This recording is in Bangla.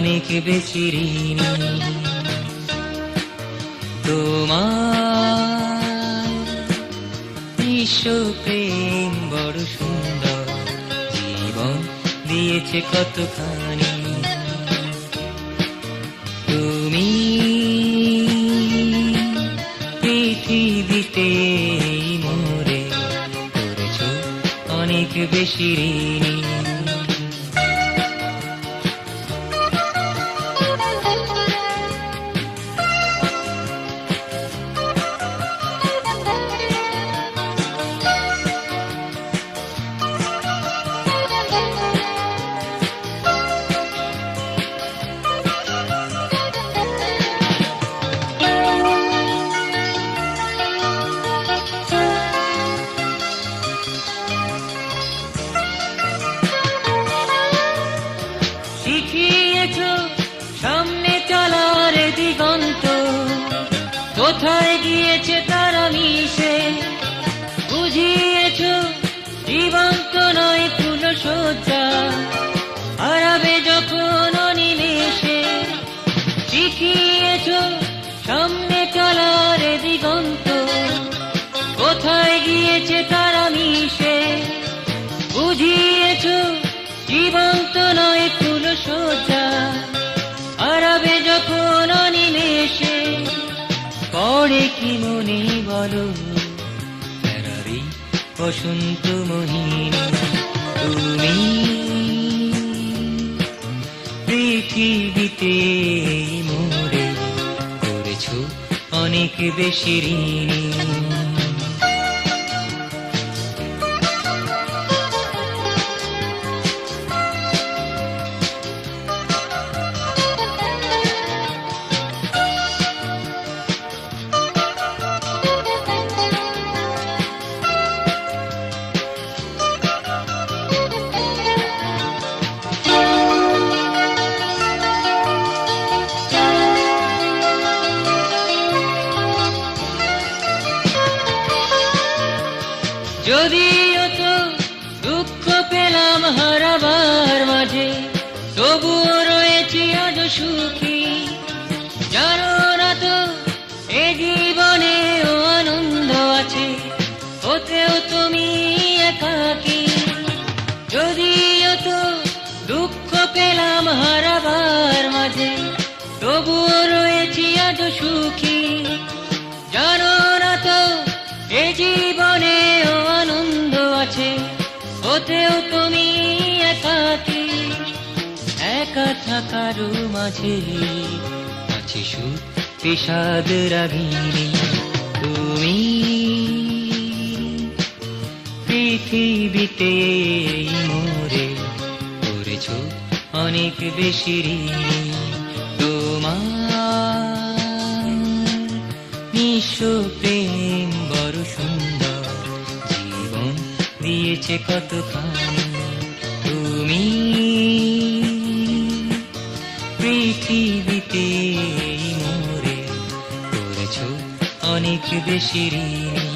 বেশি ঋণী। তোমার বিশ্ব প্রেম বড় সুন্দর, জীবন দিয়েছে কতখানি। তুমি পৃথিবীতে মোরে করেছ অনেক বেশি ঋণী। কোথায় গিয়েছে তারা মিশে বুঝিয়েছ, জীবন্ত নয় ফুল সজ্জা হারাবে যখন অনিমেষে। শিখিয়েছ, সামনে চলার দিগন্ত। কোথায় গিয়েছে তারা মিশে বুঝিয়েছ, জীবন্ত নয় ফুল সোজা পড়ে কি মনে বলো? রে বসন্ত মোহিনী তুমি পৃথিবীতে মোরে করেছ অনেক বেশি ঋণী। যদিও তো দুঃখ পেলাম হারাবার একা থাকার মাঝে। আছে সুখ বিষাদ রাগিনী তুমি পৃথিবীতে মোরে করেছ অনেক বেশি তোমার প্রেম বড় সুন্দর, জীবন দিয়েছে তুমি বেশি ঋণী